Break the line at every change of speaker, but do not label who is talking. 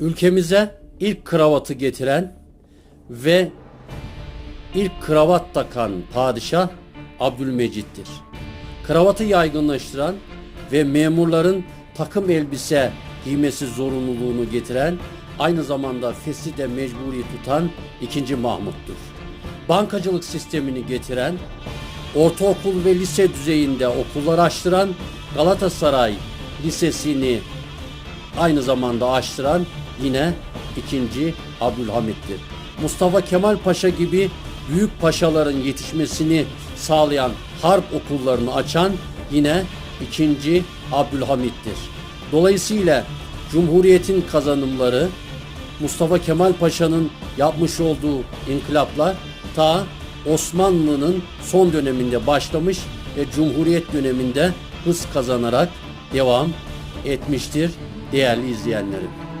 Ülkemize ilk kravatı getiren ve ilk kravat takan padişah Abdülmecit'tir. Kravatı yaygınlaştıran ve memurların takım elbise giymesi zorunluluğunu getiren, aynı zamanda fesli de mecburi tutan 2. Mahmut'tur. Bankacılık sistemini getiren, ortaokul ve lise düzeyinde okullar açtıran Galatasaray Lisesi'ni aynı zamanda açtıran yine 2. Abdülhamit'tir. Mustafa Kemal Paşa gibi büyük paşaların yetişmesini sağlayan harp okullarını açan yine 2. Abdülhamit'tir. Dolayısıyla Cumhuriyet'in kazanımları Mustafa Kemal Paşa'nın yapmış olduğu inkılaplar ta Osmanlı'nın son döneminde başlamış ve Cumhuriyet döneminde hız kazanarak devam etmiştir değerli izleyenlerim.